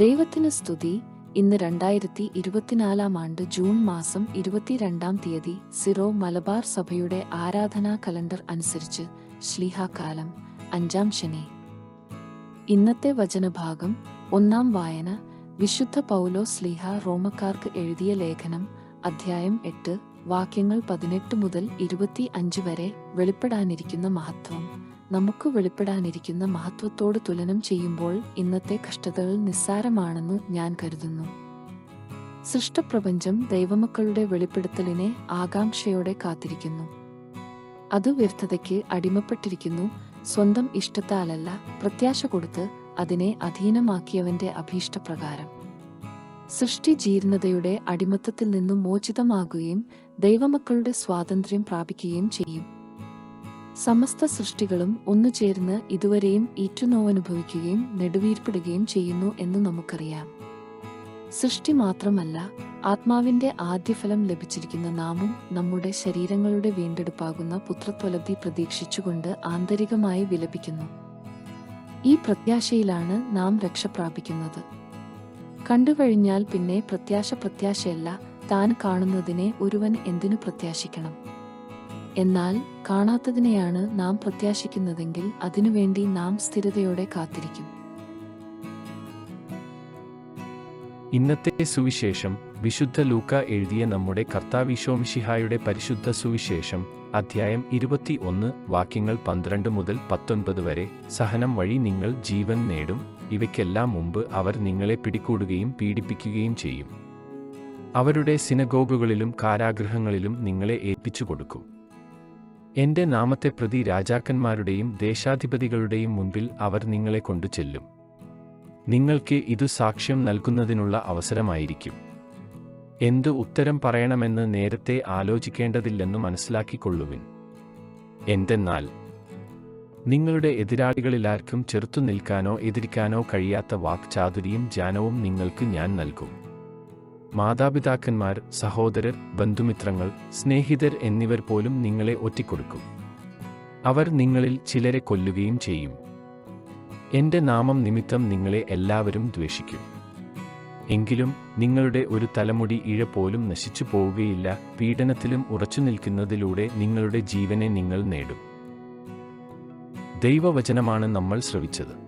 ദൈവത്തിന് സ്തുതി. ഇന്ന് രണ്ടായിരത്തി ഇരുപത്തിനാലാം ആണ്ട് ജൂൺ മാസം ഇരുപത്തിരണ്ടാം തീയതി സിറോ മലബാർ സഭയുടെ ആരാധനാ കലണ്ടർ അനുസരിച്ച് ശ്ലീഹാകാലം അഞ്ചാം ശനി. ഇന്നത്തെ വചനഭാഗം ഒന്നാം വായന വിശുദ്ധ പൗലോ സ്ലീഹ റോമക്കാർക്ക് എഴുതിയ ലേഖനം അധ്യായം എട്ട് വാക്യങ്ങൾ പതിനെട്ട് മുതൽ ഇരുപത്തി അഞ്ച് വരെ വെളിപ്പെടാനിരിക്കുന്ന മഹത്വം. നമുക്ക് വെളിപ്പെടാനിരിക്കുന്ന മഹത്വത്തോട് തുലനം ചെയ്യുമ്പോൾ ഇന്നത്തെ കഷ്ടതകൾ നിസ്സാരമാണെന്ന് ഞാൻ കരുതുന്നു. സൃഷ്ടപ്രപഞ്ചം ദൈവമക്കളുടെ വെളിപ്പെടുത്തലിനെ ആകാംക്ഷയോടെ കാത്തിരിക്കുന്നു. അത് വ്യർത്ഥതയ്ക്ക് അടിമപ്പെട്ടിരിക്കുന്നു സ്വന്തം ഇഷ്ടത്താലല്ല പ്രത്യാശ കൊടുത്ത് അതിനെ അധീനമാക്കിയവന്റെ അഭീഷ്ടപ്രകാരം. സൃഷ്ടി ജീർണതയുടെ അടിമത്തത്തിൽ നിന്നും മോചിതമാകുകയും ദൈവമക്കളുടെ സ്വാതന്ത്ര്യം പ്രാപിക്കുകയും ചെയ്യും. സമസ്ത സൃഷ്ടികളും ഒന്നു ചേർന്ന് ഇതുവരെയും ഈറ്റുനോവനുഭവിക്കുകയും നെടുവീർപ്പിടുകയും ചെയ്യുന്നു എന്ന് നമുക്കറിയാം. സൃഷ്ടി മാത്രമല്ല ആത്മാവിന്റെ ആദ്യഫലം ലഭിച്ചിരിക്കുന്ന നാമും നമ്മുടെ ശരീരങ്ങളുടെ വീണ്ടെടുപ്പാകുന്ന പുത്രത്വലബ്ധി പ്രതീക്ഷിച്ചുകൊണ്ട് ആന്തരികമായി വിലപിക്കുന്നു. ഈ പ്രത്യാശയിലാണ് നാം രക്ഷ പ്രാപിക്കുന്നത്. കണ്ടുകഴിഞ്ഞാൽ പിന്നെ പ്രത്യാശ പ്രത്യാശയല്ല താൻ കാണുന്നതിനെ ഒരുവൻ എന്തിനു പ്രത്യാശിക്കണം? എന്നാൽ കാണാത്തതിനെയാണ് നാം പ്രത്യാശിക്കുന്നതെങ്കിൽ അതിനുവേണ്ടി നാം സ്ഥിരതയോടെ കാത്തിരിക്കും. ഇന്നത്തെ സുവിശേഷം വിശുദ്ധ ലൂക്ക എഴുതിയ നമ്മുടെ കർത്താവിശോമിഷിഹായുടെ പരിശുദ്ധ സുവിശേഷം അധ്യായം ഇരുപത്തി ഒന്ന് വാക്യങ്ങൾ പന്ത്രണ്ട് മുതൽ പത്തൊൻപത് വരെ. സഹനം വഴി നിങ്ങൾ ജീവൻ നേടും. ഇവയ്ക്കെല്ലാം മുമ്പ് അവർ നിങ്ങളെ പിടികൂടുകയും പീഡിപ്പിക്കുകയും ചെയ്യും. അവരുടെ സിനഗോഗുകളിലും കാരാഗൃഹങ്ങളിലും നിങ്ങളെ ഏൽപ്പിച്ചു കൊടുക്കും എന്റെ നാമത്തെ പ്രതി രാജാക്കന്മാരുടെയും ദേശാധിപതികളുടെയും മുൻപിൽ അവർ നിങ്ങളെ കൊണ്ടു ചെല്ലും നിങ്ങൾക്ക് ഇതു സാക്ഷ്യം നൽകുന്നതിനുള്ള അവസരമായിരിക്കും. എന്ത് ഉത്തരം പറയണമെന്ന് നേരത്തെ ആലോചിക്കേണ്ടതില്ലെന്നു മനസ്സിലാക്കിക്കൊള്ളുവിൻ. എന്തെന്നാൽ നിങ്ങളുടെ എതിരാളികളിലാർക്കും ചെറുത്തു നിൽക്കാനോ എതിരിക്കാനോ കഴിയാത്ത വാക്ചാതുരിയും ജ്ഞാനവും നിങ്ങൾക്ക് ഞാൻ നൽകും. മാതാപിതാക്കന്മാർ സഹോദരർ ബന്ധുമിത്രങ്ങൾ സ്നേഹിതർ എന്നിവർ പോലും നിങ്ങളെ ഒറ്റിക്കൊടുക്കും. അവർ നിങ്ങളിൽ ചിലരെ കൊല്ലുകയും ചെയ്യും. എന്റെ നാമം നിമിത്തം നിങ്ങളെ എല്ലാവരും ദ്വേഷിക്കും. എങ്കിലും നിങ്ങളുടെ ഒരു തലമുടി ഇഴ പോലും നശിച്ചു പോവുകയില്ല പീഡനത്തിലും ഉറച്ചു നിൽക്കുന്നതിലൂടെ നിങ്ങളുടെ ജീവനെ നിങ്ങൾ നേടും. ദൈവവചനമാണ് നമ്മൾ ശ്രവിച്ചത്.